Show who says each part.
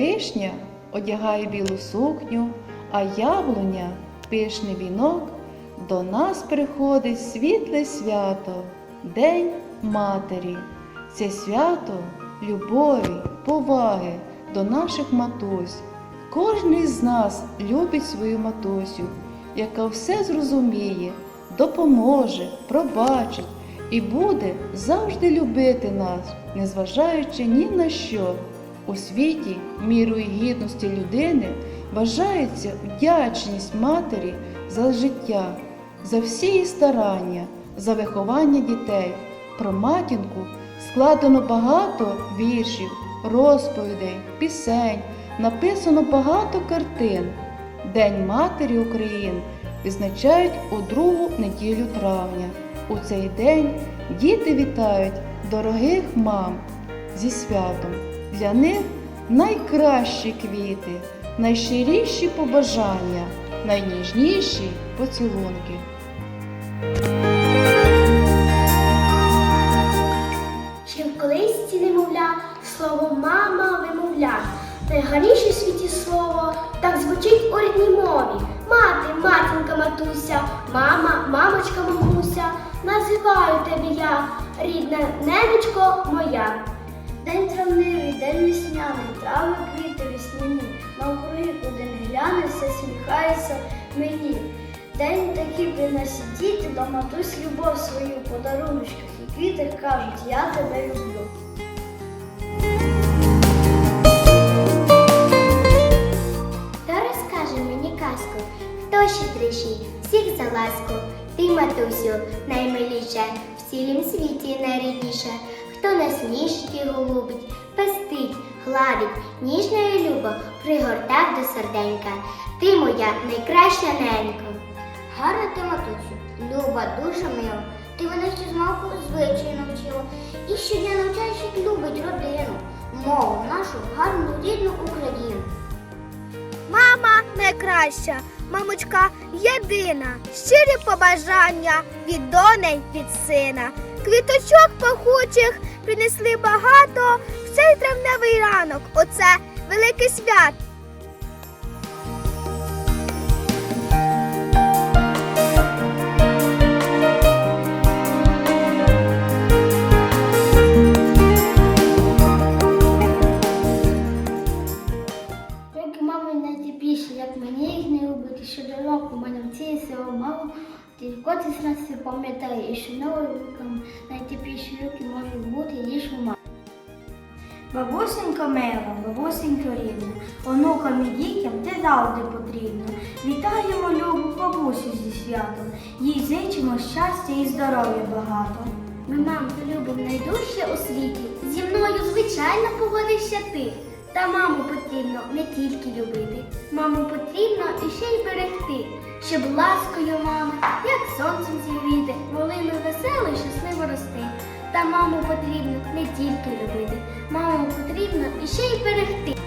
Speaker 1: вишня одягає білу сукню, а яблуня пишний вінок, до нас приходить світле свято, День Матері. Це свято любові, поваги до наших матусь. Кожний з нас любить свою матусю, яка все зрозуміє, допоможе, пробачить і буде завжди любити нас, незважаючи ні на що. У світі мірою гідності людини вважається вдячність матері за життя, за всі її старання, за виховання дітей. Про матінку складено багато віршів, розповідей, пісень, написано багато картин. День Матері України відзначають у другу неділю травня. У цей день діти вітають дорогих мам зі святом. Для них найкращі квіти, найщиріші побажання, найніжніші поцілунки.
Speaker 2: Ще в колисці немовля, слово мама вимовля. Найгарніше в світі слово так звучить у рідній мові. Мати, матінка, матуся, мама, мамочка, мамуся. Називаю тебе я, рідна ненечко моя. День травневий, день весняний, трави квіти весняні, навкруги, куди не гляне, все сміхається мені. День такий приносить діти до матусь любов свою подаруночках і квіти кажуть, я тебе люблю.
Speaker 3: Хто розкаже мені казку, хто щедріший, всіх за ласку, ти, матусю, наймиліша, в цілім світі найрідніша, хто нас ніжки голубить, пестить, гладить, ніжно і любо пригортав до серденька. Ти моя найкраща ненька. Гарна ти, матусю, люба, дуже мила. Ти мене ще з малку звичай навчила. І щодня навчаєш, як любить родину, мову нашу гарну рідну Україну.
Speaker 2: Мама найкраща, мамочка єдина, щирі побажання від доней, від сина. Квіточок пахучих принесли багато в цей травневий ранок. Оце велике свято. Як мами найтепліші, як мені їх не любити, що до року мене в цій село мало, тільки з нас все пам'ятає, і що новим найтепліші роки можуть бути, ніж у мами.
Speaker 4: Бабусенько мила, бабусенько рідна, онукам і дітям ти завжди потрібна. Вітаємо любу бабусю зі святом, їй зичимо щастя і здоров'я багато.
Speaker 2: Ми маму любимо найдужче у світі. Зі мною, звичайно, погодишся ти. Та маму потрібно не тільки любити. Маму потрібно іще й берегти, щоб ласкою мами, як сонцем зігріти, волими весело і щасливо рости. Та маму потрібно не тільки любити, маму потрібно іще й берегти.